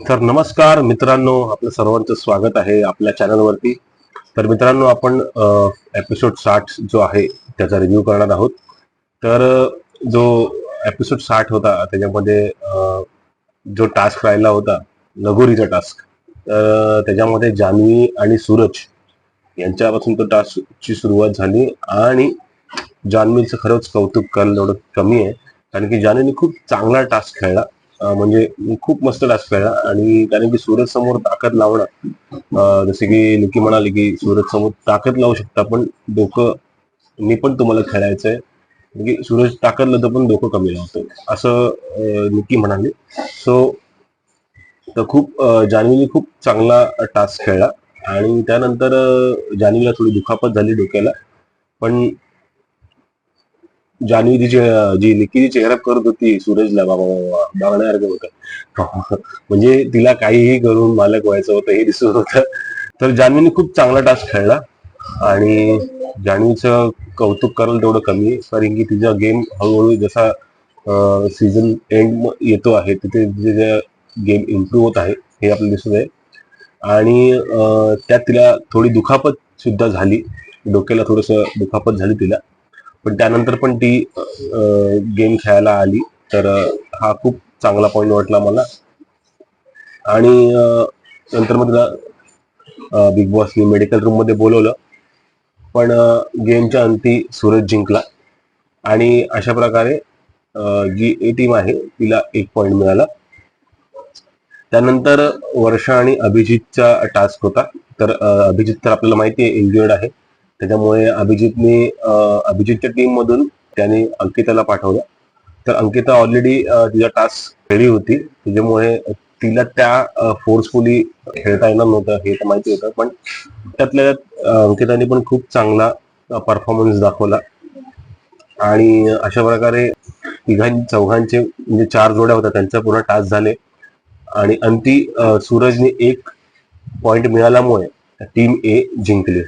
तर नमस्कार मित्रांनो आपलं सर्वांचं स्वागत आहे आपल्या चॅनलवरती. तर मित्रांनो आपण एपिसोड साठ जो आहे त्याचा रिव्ह्यू करणार आहोत. तर जो एपिसोड साठ होता त्याच्यामध्ये जो टास्क राहिला होता लगोरीचा टास्क तर त्याच्यामध्ये जान्हवी आणि सूरज यांच्यापासून तो टास्कची सुरुवात झाली आणि जान्हवीचं खरंच कौतुक करणं एवढं कमी आहे. कारण की जान्हवीने खूप चांगला टास्क खेळला. म्हणजे खूप मस्त टास्क खेळला आणि कारण की सूरज समोर ताकद लावणं जसे की निकी म्हणाली की सूरज समोर ताकद लावू शकता पण डोकं मी पण तुम्हाला खेळायचंय. म्हणजे सूरज ताकद तर पण डोकं कमी लावतो असं निकी म्हणाली. सो तर खूप जानवीने जान्हवीने खूप चांगला टास्क खेळला आणि त्यानंतर अं, जान्हवीला थोडी दुखापत झाली डोक्याला. पण जान्हवी तिची निकी जी चेहरा करत होती सूरजला बाबा बाबा बघण्यासारखं होतं? म्हणजे तिला काहीही करून मालक व्हायचं होतं हे दिसत होतं. तर जान्हवीने खूप चांगला टास्क खेळला. आणि जान्हवीचं कौतुक करायला तेवढं कमी आहे. कारण की तिचा गेम हळूहळू जसा सीझन एंड येतो आहे तिथे तिचे गेम इम्प्रूव्ह होत आहे हे आपल्याला दिसत आहे. आणि त्यात तिला थोडी दुखापत सुद्धा झाली. डोक्याला थोडस दुखापत झाली तिला. पण त्यानंतर पण ती गेम खेळायला आली. तर हा खूप चांगला पॉईंट वाटला मला. आणि नंतर मग तिला बिग बॉसनी मेडिकल रूममध्ये बोलवलं. पण गेमच्या अंती सूरज जिंकला. आणि अशा प्रकारे जी ए टीम आहे तिला एक पॉईंट मिळाला. त्यानंतर वर्षा आणि अभिजितचा टास्क होता. तर अभिजित तर आपल्याला माहिती आहे इंजुर्ड आहे. त्याच्यामुळे अभिजितने अभिजितच्या टीम मधून त्याने अंकिताला पाठवलं. तर अंकिता ऑलरेडी तिचा टास्क रेडी होती. त्याच्यामुळे तिला त्या फोर्सफुली खेळता येणार नव्हतं हे तर माहिती होतं. पण त्यातल्या त्यात अंकिताने पण खूप चांगला परफॉर्मन्स दाखवला. आणि अशा प्रकारे तिघां चौघांचे म्हणजे चार जोड्या होत्या. त्यांचा पूर्ण टास्क झाले. आणि अंती सूरजने एक पॉइंट मिळाल्यामुळे टीम ए जिंकली.